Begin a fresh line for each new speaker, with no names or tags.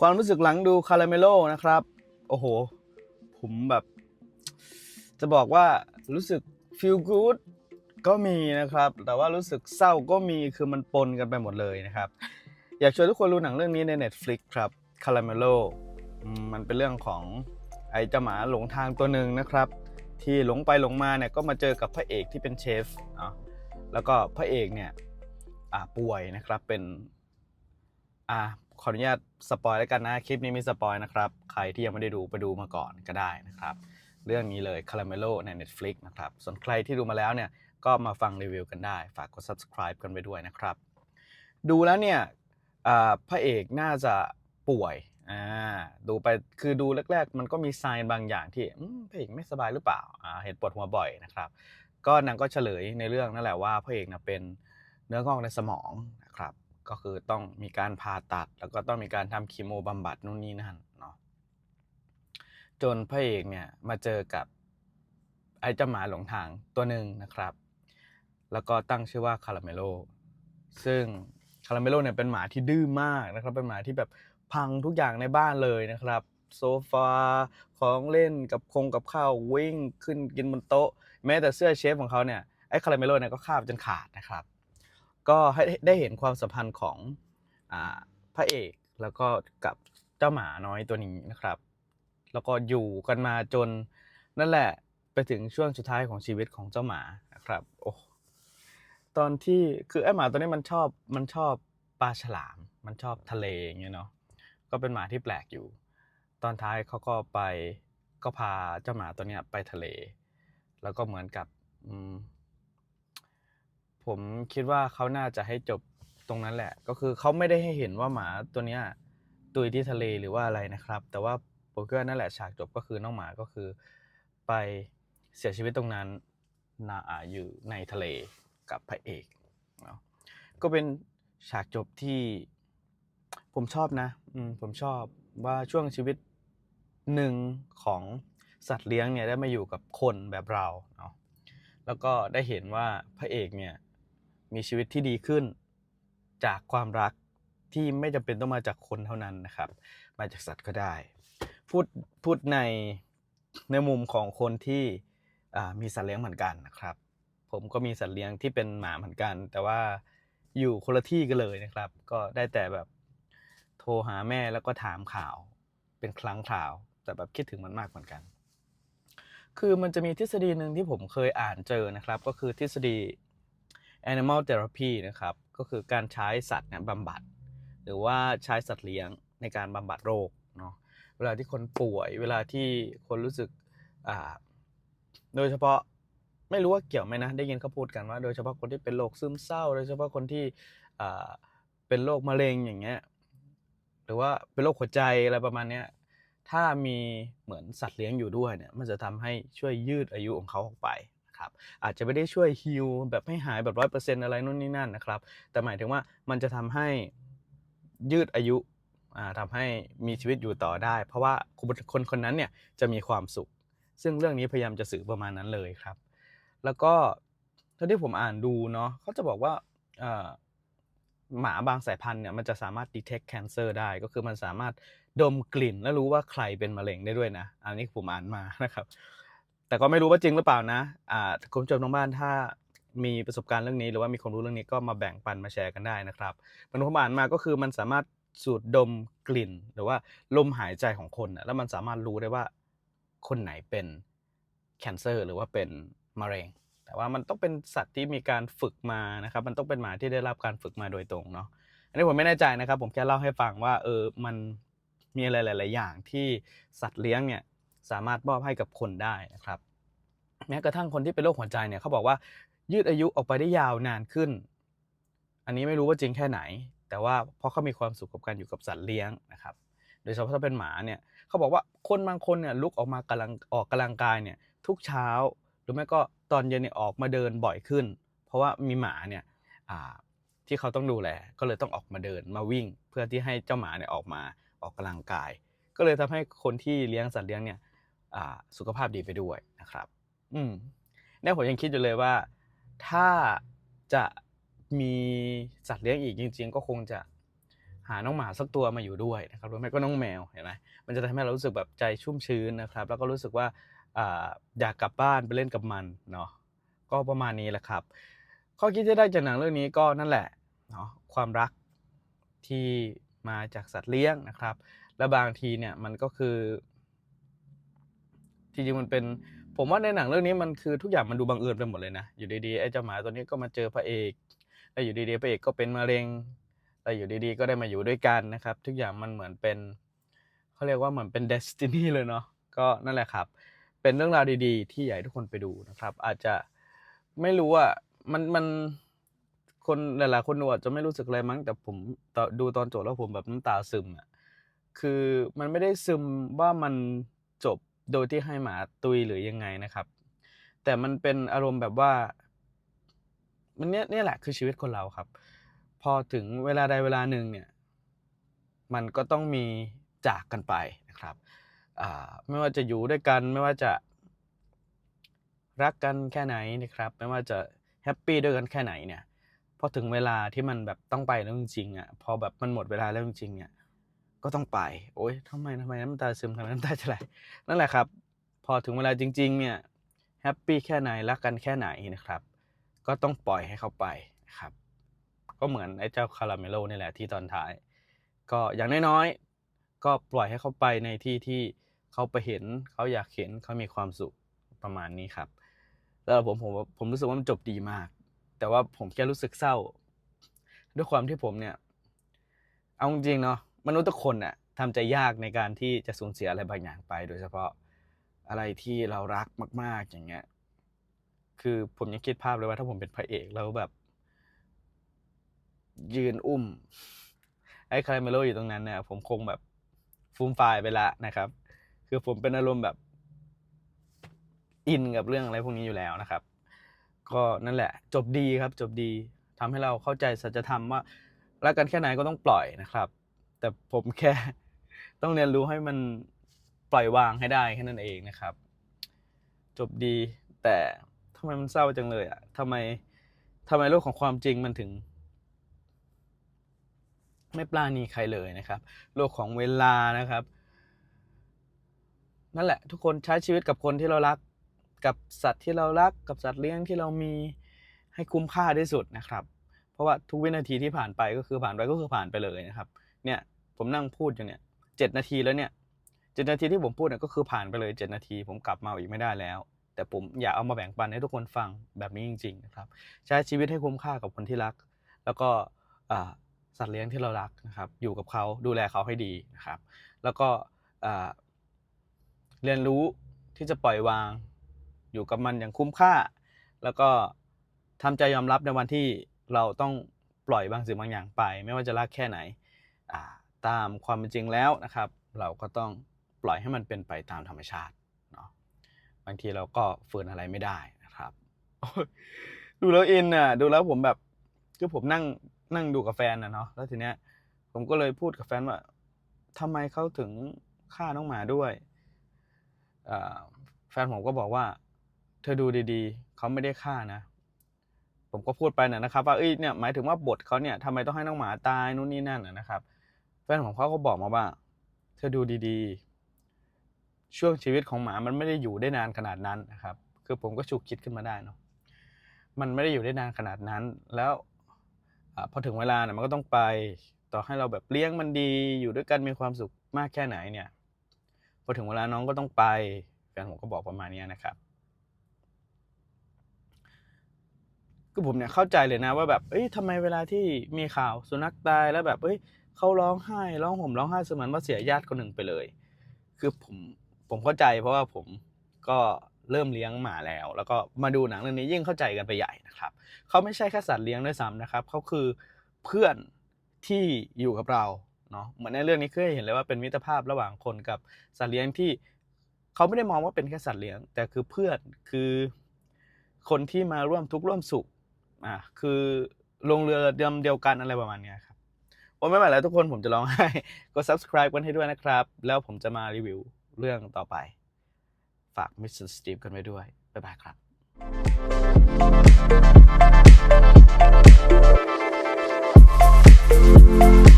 ความรู้สึกหลังดูคาราเมโลนะครับ โอ้โห ผมแบบ จะบอกว่ารู้สึก feel good ก็มีนะครับ แต่ว่ารู้สึกเศร้าก็มีคือมันปนกันไปหมดเลยนะครับ อยากชวนทุกคนดูหนังเรื่องนี้ใน Netflix ครับคาราเมโลมันเป็นเรื่องของไอ้เจ้าหมาหลงทางตัวหนึ่งนะครับ ที่หลงไปหลงมาเนี่ยก็มาเจอกับพระเอกที่เป็นเชฟเนาะแล้วก็พระเอกเนี่ยป่วยนะครับเป็นอ่า ขออนุญาตสปอยแล้วกันนะ คลิปนี้มีสปอยนะครับ ใครที่ยังไม่ได้ดูไปดูมาก่อนก็ได้นะครับ เรื่องนี้เลยคาราเมโลใน Netflix นะครับ ส่วนใครที่ดูมาแล้วเนี่ยก็มาฟังรีวิวกันได้ ฝากกด subscribe กันไปด้วยนะครับ ดูแล้วเนี่ยพระเอกน่าจะป่วยอ่าดูไปคือดูแรก ๆ มันก็มีไซน์บางอย่างที่พระเอกไม่สบายหรือเปล่าอ่าเห็นปวดหัวบ่อยนะครับ ก็นางก็เฉลยในเรื่องนั่นแหละว่าพระเอกนะเป็นเนื้องอกในสมองนะครับ ก็คือต้องมีการผ่าตัด แล้วก็ต้องมีการทำคีโมบำบัดนู่นนี่นั่นเนาะจนพระเอกเนี่ยมาเจอกับไอ้เจ้าหมาหลงทางตัวหนึ่งนะครับ แล้วก็ตั้งชื่อว่าคาราเมโล ซึ่งคาราเมโลเนี่ยเป็นหมาที่ดื้อมากนะครับ เป็นหมาที่แบบพังทุกอย่างในบ้านเลยนะครับ โซฟาของเล่นกับคงกับข้าววิ่งขึ้นกินบนโต๊ะ แม้แต่เสื้อเชฟของเขาเนี่ยไอ้คาราเมโลเนี่ยก็คาบจนขาดนะครับ ก็ให้ได้เห็นความสัมพันธ์ของอพระเอกแล้วก็กับเจ้าหมาน้อยตัวนี้นะครับ แล้วก็อยู่กันมาจนนั่นแหละไปถึงช่วงสุดท้ายของชีวิตของเจ้าหมานะครับโอ้ตอนที่คือไอ้หมาตัวนี้มันชอบมันชอบปลาฉลาม มันชอบทะเลอย่างเงี้ยเนาะก็เป็นหมาที่แปลกอยู่ ตอนท้ายเขาก็ไปก็พาเจ้าหมาตัวเนี้ยไปทะเล แล้วก็เหมือนกับ ผมคิดว่าเขาน่าจะให้จบตรงนั้นแหละ ก็คือเขาไม่ได้ให้เห็นว่าหมาตัวเนี้ยตุยที่ทะเลหรือว่าอะไรนะครับ แต่ว่าผมคิดว่านั่นแหละฉากจบก็คือน้องหมาก็คือ ไปเสียชีวิตตรงนั้นนาอ่าอยู่ในทะเลกับพระเอกเนาะก็เป็นฉากจบที่ผมชอบนะอืผมชอบว่าช่วงชีวิตหนึ่งของสัตว์เลี้ยงเนี่ยได้มาอยู่กับคนแบบเราเนาะแล้วก็ได้เห็นว่าพระเอกเนี่ย มีชีวิตที่ดีขึ้น จากความรักที่ไม่จำเป็นต้องมาจากคนเท่านั้นนะครับ มาจากสัตว์ก็ได้ พูดพูดในในมุมของคนที่มีสัตว์เลี้ยงเหมือนกันนะครับ ผมก็มีสัตว์เลี้ยงที่เป็นหมาเหมือนกัน แต่ว่าอยู่คนละที่กันเลยนะครับ ก็ได้แต่แบบโทรหาแม่แล้วก็ถามข่าว เป็นครั้งคราว แต่แบบคิดถึงมันมากเหมือนกัน คือมันจะมีทฤษฎีหนึ่งที่ผมเคยอ่านเจอนะครับ ก็คือทฤษฎี animal therapy นะครับ ก็คือการใช้สัตว์เนี่ยบำบัด หรือว่าใช้สัตว์เลี้ยงในการบำบัดโรคเนาะ เวลาที่คนป่วย เวลาที่คนรู้สึก อ่า โดยเฉพาะไม่รู้ว่าเกี่ยวไหมนะ ได้ยินเขาพูดกันว่า โดยเฉพาะคนที่เป็นโรคซึมเศร้า โดยเฉพาะคนที่ อ่า เป็นโรคมะเร็งอย่างเงี้ย หรือว่าเป็นโรคหัวใจอะไรประมาณเนี้ยถ้ามีเหมือนสัตว์เลี้ยงอยู่ด้วยเนี่ย มันจะทำให้ช่วยยืดอายุของเขาออกไป นะครับอาจจะไม่ได้ช่วยฮีลแบบให้หายแบบร้อยเปอร์เซ็นต์อะไรนู่นนี่นั่นนะครับ แต่หมายถึงว่ามันจะทำให้ยืดอายุอ่าทำให้มีชีวิตอยู่ต่อได้ เพราะว่าคนคนคนนั้นเนี่ยจะมีความสุข ซึ่งเรื่องนี้พยายามจะสื่อประมาณนั้นเลยครับ แล้วก็เท่าที่ผมอ่านดูเนาะเขาจะบอกว่าหมาบางสายพันธุ์เนี่ยมันจะสามารถ detect cancer ได้ก็คือมันสามารถดมกลิ่น และรู้ว่าใครเป็นมะเร็งได้ด้วยนะ อันนี้ผมอ่านมานะครับ แต่ก็ไม่รู้ว่าจริงหรือเปล่านะอ่าคุณผู้ชมทางบ้านถ้ามีประสบการณ์เรื่องนี้ หรือว่ามีความรู้เรื่องนี้ก็มาแบ่งปันมาแชร์กันได้นะครับมันผมอ่านมาก็คือมันสามารถสูดดมกลิ่น หรือว่าลมหายใจของคนแล้วมันสามารถรู้ได้ว่าคนไหนเป็นแคนเซอร์หรือว่าเป็นมะเร็ง แต่ว่ามันต้องเป็นสัตว์ที่มีการฝึกมานะครับ มันต้องเป็นหมาที่ได้รับการฝึกมาโดยตรงเนาะอันนี้ผมไม่แน่ใจนะครับ ผมแค่เล่าให้ฟังว่าเออมันมีอะไรหลาย ๆ อย่างที่สัตว์เลี้ยงเนี่ย สามารถมอบให้กับคนได้นะครับ แม้กระทั่งคนที่เป็นโรคหัวใจเนี่ยเขาบอกว่ายืดอายุออกไปได้ยาวนานขึ้น อันนี้ไม่รู้ว่าจริงแค่ไหน แต่ว่าเพราะเขามีความสุขกับการอยู่กับสัตว์เลี้ยงนะครับ โดยเฉพาะถ้าเป็นหมาเนี่ยเขาบอกว่าคนบางคนเนี่ยลุกออกมากำลังออกกำลังกายเนี่ยทุกเช้าหรือไม่ก็ตอนเย็นเนี่ยออกมาเดินบ่อยขึ้น เพราะว่ามีหมาเนี่ยที่เขาต้องดูแลก็เลยต้องออกมาเดินมาวิ่ง เพื่อที่ให้เจ้าหมาเนี่ยออกมาออกกำลังกาย ก็เลยทำให้คนที่เลี้ยงสัตว์เลี้ยงเนี่ย สุขภาพดีไปด้วยนะครับ อืมเนี่ยผมยังคิดอยู่เลยว่า ถ้าจะมีสัตว์เลี้ยงอีกจริง ๆ ก็คงจะหาน้องหมาสักตัวมาอยู่ด้วยนะครับหรือไม่ก็น้องแมวเห็นไหมมันจะทำให้เรารู้สึกแบบใจชุ่มชื้นนะครับ แล้วก็รู้สึกว่าอ่าอยากกลับบ้านไปเล่นกับมันเนาะก็ประมาณนี้แหละครับ ข้อคิดที่ได้จากหนังเรื่องนี้ก็นั่นแหละเนาะความรักที่มาจากสัตว์เลี้ยงนะครับ และบางทีเนี่ยมันก็คือ จริงๆมันเป็น ผมว่าในหนังเรื่องนี้มันคือทุกอย่างมันดูบังเอิญไปหมดเลยนะ อยู่ดีๆไอ้เจ้าหมาตัวนี้ก็มาเจอพระเอก แล้วอยู่ดีๆพระเอกก็เป็นมะเร็ง แล้วอยู่ดีๆก็ได้มาอยู่ด้วยกันนะครับ ทุกอย่างมันเหมือนเป็นเขาเรียกว่าเหมือนเป็นเดสตินีเลยเนาะ ก็นั่นแหละครับ เป็นเรื่องราวดีๆ ที่อยากให้ทุกคนไปดูนะครับ อาจจะไม่รู้ว่ามันมันคนหลายๆคนดูอาจจะไม่รู้สึกอะไรมั้งแต่ผมตอดูตอนจบแล้วผมแบบน้ำตาซึมอะคือมันไม่ได้ซึมว่ามันจบ โดยที่ให้หมาตุยหรือยังไงนะครับ แต่มันเป็นอารมณ์แบบว่า มันเนี้ยนี่แหละคือชีวิตคนเราครับ พอถึงเวลาใดเวลาหนึ่งเนี่ย มันก็ต้องมีจากกันไปนะครับไม่ว่าจะอยู่ด้วยกันไม่ว่าจะรักกันแค่ไหนนะครับ ไม่ว่าจะแฮปปี้ด้วยกันแค่ไหนเนี่ยพอถึงเวลาที่มันแบบต้องไปแล้วจริงๆอะพอแบบมันหมดเวลาแล้วจริงๆเนี่ย ก็ต้องไป โอ๊ยทำไมทำไมน้ำตาซึมทำไมน้ำตาจะไหลนั่นแหละครับ พอถึงเวลาจริง ๆ เนี่ยแฮปปี้แค่ไหนรักกันแค่ไหนนะครับ ก็ต้องปล่อยให้เขาไปนะครับ ก็เหมือนไอ้เจ้าคาราเมโลนี่แหละที่ตอนท้าย ก็อย่างน้อยๆก็ปล่อยให้เขาไปในที่ที่เขาไปเห็นเขาอยากเห็นเขามีความสุขประมาณนี้ครับ แล้วผมผมผมรู้สึกว่ามันจบดีมาก แต่ว่าผมแค่รู้สึกเศร้า ด้วยความที่ผมเนี่ย เอาจริงเนาะ มนุษย์ทุกคนน่ะทำใจยากในการที่จะสูญเสียอะไรบางอย่างไป โดยเฉพาะอะไรที่เรารักมาก ๆ อย่างเงี้ย คือผมยังคิดภาพเลยว่าถ้าผมเป็นพระเอกแล้วแบบ ยืนอุ้ม ไอ้คาราเมโลอยู่ตรงนั้นเนี่ยผมคงแบบฟูมฟายไปละนะครับ คือผมเป็นอารมณ์แบบ อินกับเรื่องอะไรพวกนี้อยู่แล้วนะครับ ก็นั่นแหละ จบดีครับ จบดีทำให้เราเข้าใจสัจธรรมว่ารักกันแค่ไหนก็ต้องปล่อยนะครับ แต่ผมแค่ต้องเรียนรู้ให้มันปล่อยวางให้ได้แค่นั้นเองนะครับ จบดีแต่ทำไมมันเศร้าจังเลยอะทำไมทำไมโลกของความจริงมันถึง ไม่ปราณีใครเลยนะครับ โลกของเวลานะครับ นั่นแหละ ทุกคนใช้ชีวิตกับคนที่เรารักกับสัตว์ที่เรารักกับสัตว์เลี้ยงที่เรามีให้คุ้มค่าที่สุดนะครับ เพราะว่าทุกวินาทีที่ผ่านไปก็คือผ่านไปก็คือผ่านไปเลยนะครับ เนี่ย ผมนั่งพูดอยู่เนี่ยเจ็ดนาทีแล้วเนี่ยเจ็ดนาทีที่ผมพูดเนี่ยก็คือผ่านไปเลยเจ็ดนาที ผมกลับมาอีกไม่ได้แล้ว แต่ผมอยากเอามาแบ่งปันให้ทุกคนฟังแบบนี้จริงๆนะครับ ใช้ชีวิตให้คุ้มค่ากับคนที่รัก แล้วก็สัตว์เลี้ยงที่เรารักนะครับ อยู่กับเขาดูแลเขาให้ดีนะครับ แล้วก็เรียนรู้ที่จะปล่อยวาง อยู่กับมันอย่างคุ้มค่า แล้วก็ทำใจยอมรับในวันที่เราต้องปล่อยบางสิ่งบางอย่างไป ไม่ว่าจะรักแค่ไหน ตามความเป็นจริงแล้วนะครับ เราก็ต้องปล่อยให้มันเป็นไปตามธรรมชาติเนาะบางทีเราก็ฝืนอะไรไม่ได้นะครับ ดูแล้วอินอะดูแล้วผมแบบคือผมนั่งนั่งดูกับแฟนนะเนาะแล้วทีเนี้ยผมก็เลยพูดกับแฟนว่าทำไมเขาถึงฆ่าน้องหมาด้วยแฟนผมก็บอกว่า เธอดูดีๆเขาไม่ได้ฆ่านะ ผมก็พูดไปนะนะครับ ว่าเอ้ยเนี่ยหมายถึงว่าบทเขาเนี่ยทำไมต้องให้น้องหมาตายนู่นนี่นั่นนะครับ แฟนของเขาก็บอกมาว่า เธอดูดีๆ ช่วงชีวิตของหมามันไม่ได้อยู่ได้นานขนาดนั้นนะครับ คือผมก็ฉุกคิดขึ้นมาได้เนาะมันไม่ได้อยู่ได้นานขนาดนั้น แล้วอพอถึงเวลาเนี่ยมันก็ต้องไปต่อให้เราแบบเลี้ยงมันดีอยู่ด้วยกันมีความสุขมากแค่ไหนเนี่ยพอถึงเวลาน้องก็ต้องไปแฟนผมก็บอกประมาณนี้นะครับคือผมเนี่ยเข้าใจเลยนะว่าแบบเอ้ยทำไมเวลาที่มีข่าวสุนัขตายแล้วแบบเอ้ย เขาร้องไห้ร้องห่มร้องไห้เสมือนว่าเสียญาติคนหนึ่งไปเลย คือผมผมเข้าใจเพราะว่าผมก็เริ่มเลี้ยงหมาแล้ว แล้วก็มาดูหนังเรื่องนี้ยิ่งเข้าใจกันไปใหญ่นะครับเขาไม่ใช่แค่สัตว์เลี้ยงด้วยซ้ำนะครับเขาคือเพื่อนที่อยู่กับเราเนาะเหมือนในเรื่องนี้เคยเห็นเลยว่าเป็นมิตรภาพระหว่างคนกับสัตว์เลี้ยงที่เขาไม่ได้มองว่าเป็นแค่สัตว์เลี้ยง แต่คือเพื่อนคือคนที่มาร่วมทุกข์ร่วมสุขอ่าคือลงเรือเดียวเดียวกันอะไรประมาณนี้ครับ โอ้ไม่ไหวแล้วทุกคนผมจะร้องไห้กด subscribe กันให้ด้วยนะครับ แล้วผมจะมารีวิวเรื่องต่อไป ฝาก Mr. Steve กันไว้ด้วย บ๊ายบายครับ